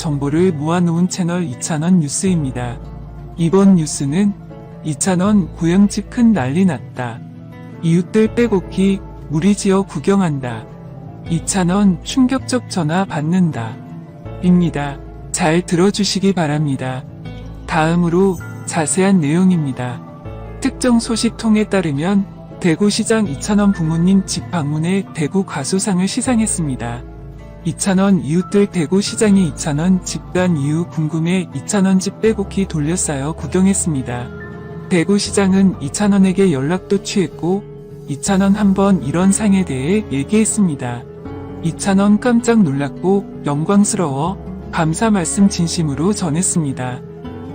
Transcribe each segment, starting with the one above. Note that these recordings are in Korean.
정보를 모아놓은 채널 2,000원 뉴스입니다. 이번 뉴스는 2,000원 고향집 큰 난리 났다. 이웃들 빼곡히 무리지어 구경한다. 2,000원 충격적 전화 받는다. 입니다. 잘 들어주시기 바랍니다. 다음으로 자세한 내용입니다. 특정 소식통에 따르면 대구시장 2,000원 부모님 집 방문해 대구 가수상을 시상했습니다. 2,000원 이웃들 대구 시장이 2,000원 집간 이유 궁금해 2,000원 집 빼곡히 돌려싸여 구경했습니다. 대구시장은 2,000원에게 연락도 취했고 2,000원 한번 이런 상에 대해 얘기했습니다. 2,000원 깜짝 놀랐고 영광스러워 감사 말씀 진심으로 전했습니다.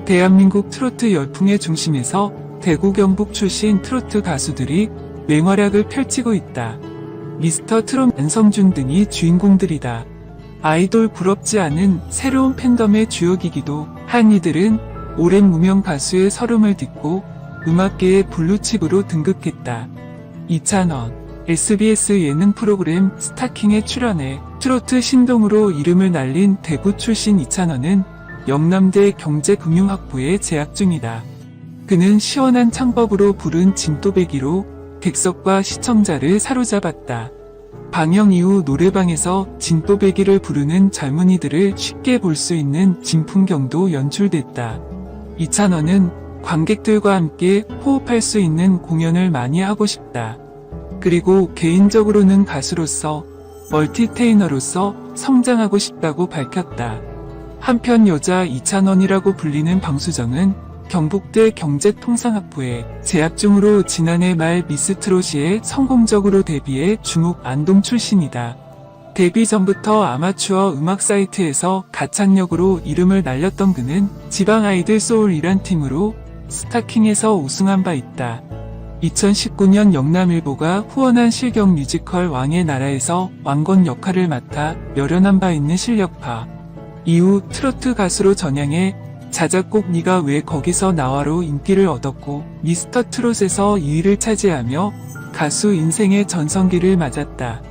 대한민국 트로트 열풍의 중심에서 대구 경북 출신 트로트 가수들이 맹활약을 펼치고 있다. 미스터 트롯 안성준 등이 주인공들이다. 아이돌 부럽지 않은 새로운 팬덤의 주역이기도 한 이들은 오랜 무명 가수의 서름을 딛고 음악계의 블루칩으로 등극했다. 2,000원 SBS 예능 프로그램 스타킹에 출연해 트로트 신동으로 이름을 날린 대구 출신 2,000원은 영남대 경제금융학부에 재학 중이다. 그는 시원한 창법으로 부른 진또배기로 객석과 시청자를 사로잡았다. 방영 이후 노래방에서 진또배기를 부르는 젊은이들을 쉽게 볼 수 있는 진풍경도 연출됐다. 이찬원은 관객들과 함께 호흡할 수 있는 공연을 많이 하고 싶다. 그리고 개인적으로는 가수로서 멀티테이너로서 성장하고 싶다고 밝혔다. 한편 여자 이찬원이라고 불리는 방수정은 경북대 경제통상학부에 재학 중으로 지난해 말 미스트롯시에 성공적으로 데뷔해 중국 안동 출신이다. 데뷔 전부터 아마추어 음악 사이트에서 가창력으로 이름을 날렸던 그는 지방 아이들 소울이란 팀으로 스타킹에서 우승한 바 있다. 2019년 영남일보가 후원한 실경 뮤지컬 왕의 나라에서 왕건 역할을 맡아 열연한 바 있는 실력파. 이후 트로트 가수로 전향해 자작곡 네가 왜 거기서 나와로 인기를 얻었고 미스터 트롯에서 2위를 차지하며 가수 인생의 전성기를 맞았다.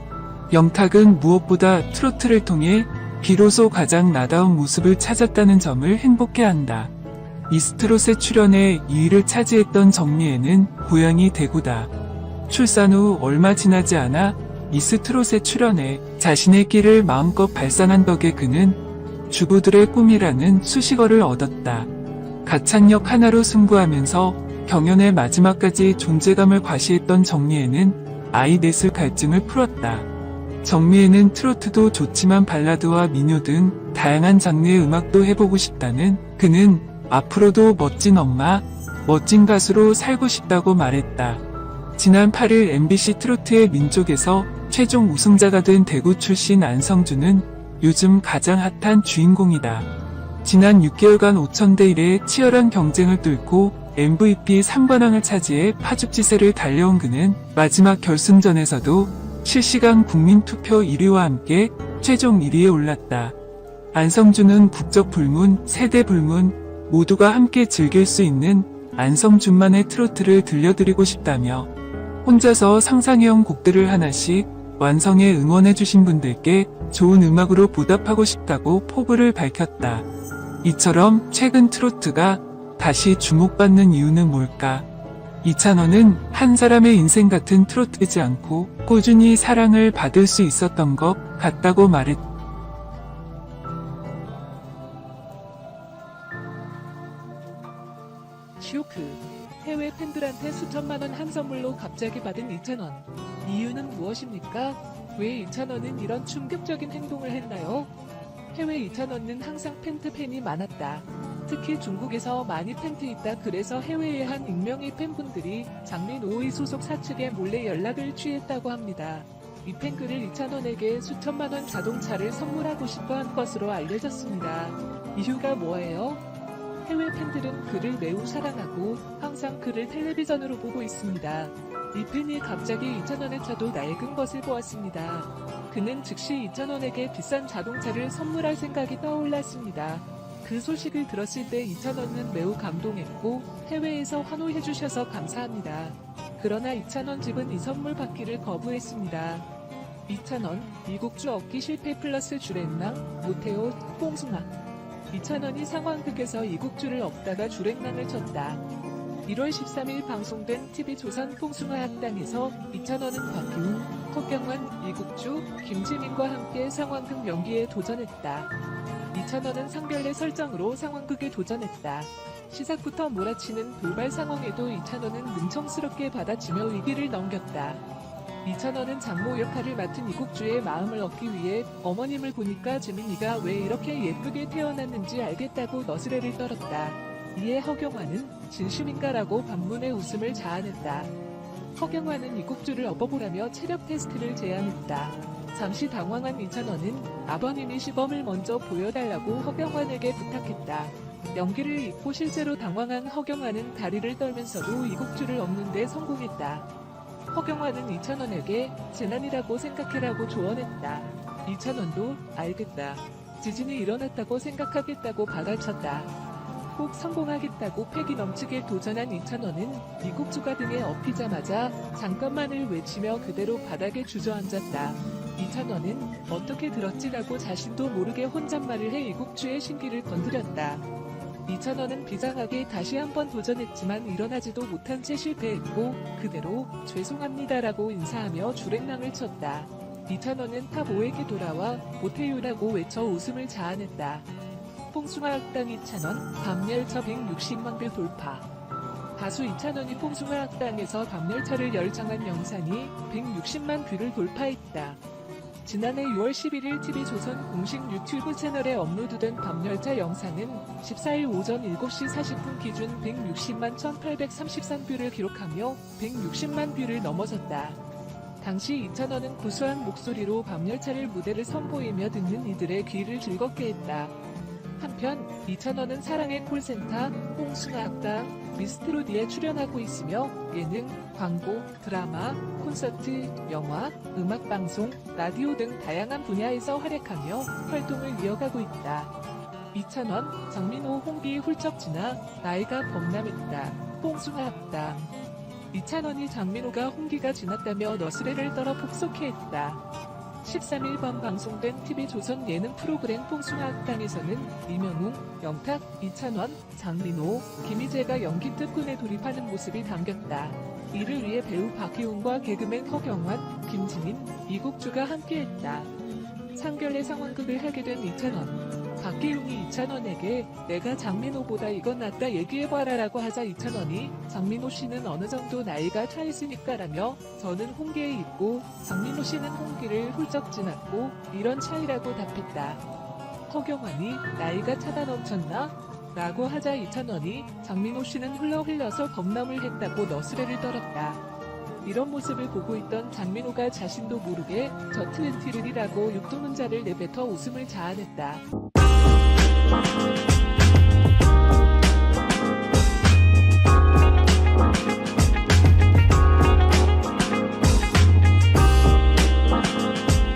영탁은 무엇보다 트로트를 통해 비로소 가장 나다운 모습을 찾았다는 점을 행복해한다. 미스트롯에 출연해 2위를 차지했던 정리에는 고향이 대구다. 출산 후 얼마 지나지 않아 미스트롯에 출연해 자신의 끼를 마음껏 발산한 덕에 그는 주부들의 꿈이라는 수식어를 얻었다. 가창력 하나로 승부하면서 경연의 마지막까지 존재감을 과시했던 정리에는 아이 넷을 갈증을 풀었다. 정미애는 트로트도 좋지만 발라드와 민요 등 다양한 장르의 음악도 해보고 싶다는 그는 앞으로도 멋진 엄마, 멋진 가수로 살고 싶다고 말했다. 지난 8일 MBC 트로트의 민족에서 최종 우승자가 된 대구 출신 안성준은 요즘 가장 핫한 주인공이다. 지난 6개월간 5천대 1의 치열한 경쟁을 뚫고 MVP 3관왕을 차지해 파죽지세를 달려온 그는 마지막 결승전에서도 실시간 국민투표 1위와 함께 최종 1위에 올랐다. 안성준은 국적 불문, 세대 불문, 모두가 함께 즐길 수 있는 안성준만의 트로트를 들려드리고 싶다며 혼자서 상상해온 곡들을 하나씩 완성해 응원해주신 분들께 좋은 음악으로 보답하고 싶다고 포부를 밝혔다. 이처럼 최근 트로트가 다시 주목받는 이유는 뭘까? 이찬원은 한 사람의 인생 같은 트로트이지 않고 꾸준히 사랑을 받을 수 있었던 것 같다고 말했다. 쇼크. 해외 팬들한테 수천만 원 한 선물로 갑자기 받은 2,000원. 이유는 무엇입니까? 왜 2,000원은 이런 충격적인 행동을 했나요? 해외 2,000원은 항상 팬트 팬이 많았다. 특히 중국에서 많이 팬트 있다 그래서 해외의 한 익명의 팬분들이 장민 5위 소속 사측에 몰래 연락을 취했다고 합니다. 이 팬글을 2,000원에게 수천만 원 자동차를 선물하고 싶어 한 것으로 알려졌습니다. 이유가 뭐예요? 해외 팬들은 그를 매우 사랑하고 항상 그를 텔레비전으로 보고 있습니다. 이 팬이 갑자기 2,000원의 차도 낡은 것을 보았습니다. 그는 즉시 2,000원에게 비싼 자동차를 선물할 생각이 떠올랐습니다. 그 소식을 들었을 때 2,000원은 매우 감동했고 해외에서 환호해주셔서 감사합니다. 그러나 2,000원 집은 이 선물 받기를 거부했습니다. 2,000원 미국 주 얻기 실패 플러스 주렛낭 모테오 뽕숭아 이찬원이 상황극에서 이국주를 업다가 주랭랑을 쳤다. 1월 13일 방송된 TV조선 풍숭아 학당에서 이찬원은 박기웅, 허경환, 이국주, 김지민과 함께 상황극 연기에 도전했다. 이찬원은 상별례 설정으로 상황극에 도전했다. 시작부터 몰아치는 돌발 상황에도 이찬원은 능청스럽게 받아치며 위기를 넘겼다. 이찬원은 장모 역할을 맡은 이국주의 마음을 얻기 위해 어머님을 보니까 지민이가 왜 이렇게 예쁘게 태어났는지 알겠다고 너스레를 떨었다. 이에 허경환은 진심인가라고 반문의 웃음을 자아냈다. 허경환은 이국주를 업어보라며 체력 테스트를 제안했다. 잠시 당황한 이찬원은 아버님이 시범을 먼저 보여달라고 허경환에게 부탁했다. 연기를 잊고 실제로 당황한 허경환은 다리를 떨면서도 이국주를 업는데 성공했다. 허경환은 이찬원에게 재난이라고 생각해라고 조언했다. 이찬원도 알겠다. 지진이 일어났다고 생각하겠다고 받아쳤다. 꼭 성공하겠다고 패기 넘치게 도전한 이찬원은 이국주가 등에 업히자마자 잠깐만을 외치며 그대로 바닥에 주저앉았다. 이찬원은 어떻게 들었지라고 자신도 모르게 혼잣말을 해 이국주의 신기를 건드렸다. 이찬원은 비장하게 다시 한번 도전했지만 일어나지도 못한 채 실패했고 그대로 죄송합니다라고 인사하며 주랭랑을 쳤다. 이찬원은 탑 5에게 돌아와 못해요라고 외쳐 웃음을 자아냈다. 뽕숭아 학당 이찬원 밤열차 160만 뷰 돌파. 가수 이찬원이 뽕숭아 학당에서 밤열차를 열창한 영상이 160만 뷰를 돌파했다. 지난해 6월 11일 TV조선 공식 유튜브 채널에 업로드된 밤열차 영상은 14일 오전 7시 40분 기준 160만 1833뷰를 기록하며 160만 뷰를 넘어섰다. 당시 이찬원은 구수한 목소리로 밤열차를 무대를 선보이며 듣는 이들의 귀를 즐겁게 했다. 한편 이찬원은 사랑의 콜센터, 홍숭아 학당, 미스트로디에 출연하고 있으며 예능, 광고, 드라마, 콘서트, 영화, 음악방송, 라디오 등 다양한 분야에서 활약하며 활동을 이어가고 있다. 이찬원, 장민호, 홍기 훌쩍 지나 나이가 범람했다. 홍숭아 학당. 이찬원이 장민호가 홍기가 지났다며 너스레를 떨어 폭소케했다. 13일 밤 방송된 TV조선 예능 프로그램 뽕숭아 학당에서는 이명웅, 영탁, 이찬원, 장민호, 김희재가 연기 특훈에 돌입하는 모습이 담겼다. 이를 위해 배우 박희웅과 개그맨 허경환, 김지민, 이국주가 함께했다. 상결례 상황극을 하게 된 이찬원. 박기웅이 이찬원에게 내가 장민호보다 이건 낫다 얘기해봐라 라고 하자 이찬원이 장민호 씨는 어느 정도 나이가 차 있으니까 라며 저는 홍기에 있고 장민호 씨는 홍기를 훌쩍 지났고 이런 차이라고 답했다. 허경환이 나이가 차다 넘쳤나? 라고 하자 이찬원이 장민호 씨는 흘러 흘려서 범람을 했다고 너스레를 떨었다. 이런 모습을 보고 있던 장민호가 자신도 모르게 저 트웬티를이라고 육두문자를 내뱉어 웃음을 자아냈다. Bye.